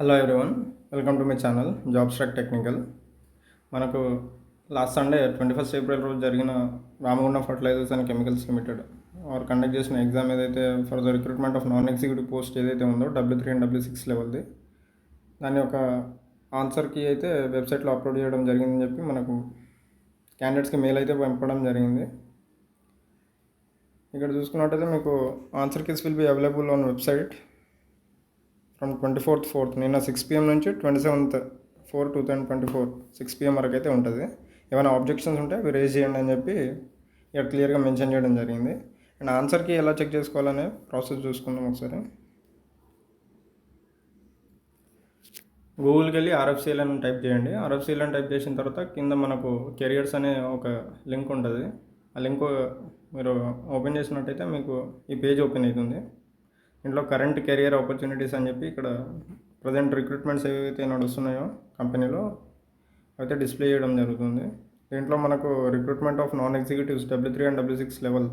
Hello everyone welcome to my channel job track technical మనకు last Sunday twenty first April రోజు జరిగిన Ramagundam fertilizers and chemicals limited వారు conduct చేసిన exam ఏదైతే for the recruitment of non executive post ఏదైతే ఉందో W three and W six లెవెల్ది దాని యొక్క ఆన్సర్కి అయితే వెబ్సైట్లో అప్లోడ్ చేయడం జరిగిందని చెప్పి మనకు క్యాండిడేట్స్కి మెయిల్ అయితే పంపడం జరిగింది. ఇక్కడ చూసుకున్నట్టయితే మీకు answer keys will be available on website from twenty fourth fourth నిన్న సిక్స్ పిఎం నుంచి twenty seventh four two thousand twenty four six PM వరకు అయితే ఉంటుంది. ఏమైనా ఆబ్జెక్షన్స్ ఉంటే అవి రేజ్ చేయండి అని చెప్పి ఇక్కడ క్లియర్గా మెన్షన్ చేయడం జరిగింది. అండ్ ఆన్సర్కి ఎలా చెక్ చేసుకోవాలనే ప్రాసెస్ చూసుకుందాం ఒకసారి. గూగుల్కి వెళ్ళి ఆర్ఎఫ్సిఎల్ అని టైప్ చేయండి. ఆర్ఎఫ్సిఎల్ అని టైప్ చేసిన తర్వాత కింద మనకు కెరియర్స్ అనే ఒక లింక్ ఉంటుంది. ఆ లింక్ మీరు ఓపెన్ చేసినట్టయితే మీకు ఈ పేజ్ ఓపెన్ అవుతుంది. ఇంట్లో కరెంట్ కెరియర్ ఆపర్చునిటీస్ అని చెప్పి ఇక్కడ ప్రజెంట్ రిక్రూట్మెంట్స్ ఏవైతే నడుస్తున్నాయో కంపెనీలో అయితే డిస్ప్లే చేయడం జరుగుతుంది. దీంట్లో మనకు recruitment of non executives W three and W six level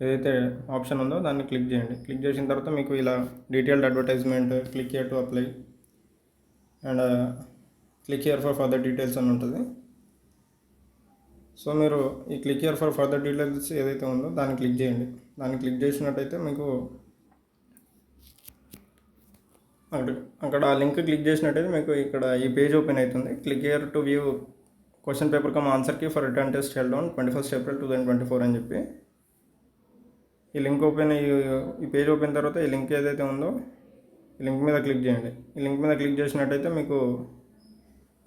ఏదైతే ఆప్షన్ ఉందో దాన్ని క్లిక్ చేయండి. క్లిక్ చేసిన తర్వాత మీకు ఇలా detailed advertisement click here to apply and click here for further details అని ఉంటుంది. సో మీరు ఈ click here for further details ఏదైతే ఉందో దాన్ని క్లిక్ చేయండి. దాన్ని క్లిక్ చేసినట్టయితే మీకు అక్కడ అక్కడ ఆ లింక్ క్లిక్ చేసినట్టయితే మీకు ఇక్కడ ఈ పేజ్ ఓపెన్ అవుతుంది. Click here to view question paper cum ఆన్సర్కి for written test held on twenty first April two thousand twenty four అని చెప్పి. ఈ లింక్ ఓపెన్ ఈ పేజ్ ఓపెన్ తర్వాత ఈ లింక్ ఏదైతే ఉందో ఈ లింక్ మీద క్లిక్ చేయండి. ఈ లింక్ మీద క్లిక్ చేసినట్టయితే మీకు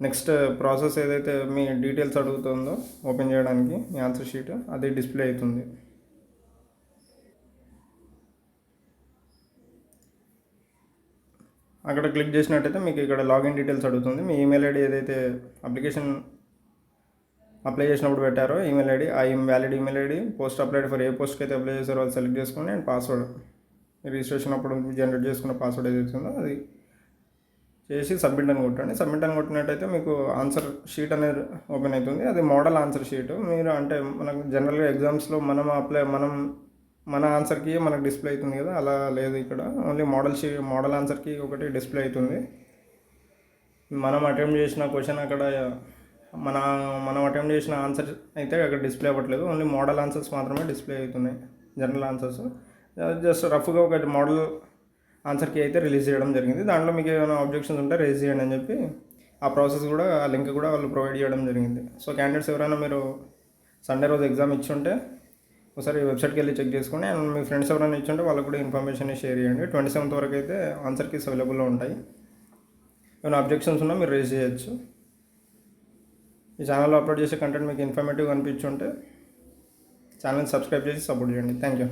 నెక్స్ట్ ప్రాసెస్ ఏదైతే మీ డీటెయిల్స్ అడుగుతుందో ఓపెన్ చేయడానికి మీ ఆన్సర్ షీట్ అది డిస్ప్లే అవుతుంది. అక్కడ క్లిక్ చేసినట్టయితే మీకు ఇక్కడ లాగిన్ డీటెయిల్స్ అడుగుతుంది. మీ ఈమెయిల్ ఐడి ఏదైతే అప్లికేషన్ అప్లై చేసినప్పుడు పెట్టారో ఈమెయిల్ ఐడి ఆ valid email ID post applied for ఏ పోస్ట్కి అయితే అప్లై చేశారో వాళ్ళు సెలెక్ట్ చేసుకుని అండ్ పాస్వర్డ్ రిజిస్ట్రేషన్ అప్పుడు జనరేట్ చేసుకున్న పాస్వర్డ్ ఏదైతే ఉందో అది చేసి సబ్మిట్ అని కొట్టండి. సబ్మిట్ అని కొట్టినట్టయితే మీకు ఆన్సర్ షీట్ అనేది ఓపెన్ అవుతుంది. అది మోడల్ ఆన్సర్ షీట్. మీరు అంటే మనకు జనరల్గా ఎగ్జామ్స్లో మనం అప్లై మనం మన ఆన్సర్కి మనకు డిస్ప్లే అవుతుంది కదా అలా లేదు ఇక్కడ. ఓన్లీ మోడల్ మోడల్ ఆన్సర్కి ఒకటి డిస్ప్లే అవుతుంది. మనం అటెంప్ట్ చేసిన క్వశ్చన్ అక్కడ మన మనం అటెంప్ట్ చేసిన ఆన్సర్ అయితే అక్కడ డిస్ప్లే అవ్వట్లేదు. ఓన్లీ మోడల్ ఆన్సర్స్ మాత్రమే డిస్ప్లే అవుతున్నాయి జనరల్ ఆన్సర్స్ జస్ట్ రఫ్గా ఒక మోడల్ ఆన్సర్కి అయితే రిలీజ్ చేయడం జరిగింది. దాంట్లో మీకు ఏమైనా ఆబ్జెక్షన్స్ ఉంటే రేజ్ చేయండి అని చెప్పి ఆ ప్రాసెస్ కూడా ఆ లింక్ కూడా వాళ్ళు ప్రొవైడ్ చేయడం జరిగింది. సో క్యాండిడేట్స్ ఎవరైనా మీరు సండే రోజు ఎగ్జామ్ ఇచ్చి ఉంటే ఒకసారి వెబ్సైట్కి వెళ్ళి చెక్ చేసుకోండి అండ్ మీ ఫ్రెండ్స్ ఎవరైనా ఇచ్చి ఉంటే వాళ్ళకు కూడా ఇన్ఫర్మేషన్ షేర్ చేయండి. ట్వంటీ సెవెంత్ వరకు అయితే ఆన్సర్ కీస్ అవైలబుల్లో ఉంటాయి. ఏమైనా అబ్జెక్షన్స్ ఉన్నా మీరు రేజ్ చేయొచ్చు. ఈ ఛానల్లో అప్లోడ్ చేసే కంటెంట్ మీకు ఇన్ఫర్మేటివ్ అనిపించుంటే ఛానల్ని సబ్స్క్రైబ్ చేసి సపోర్ట్ చేయండి. Thank you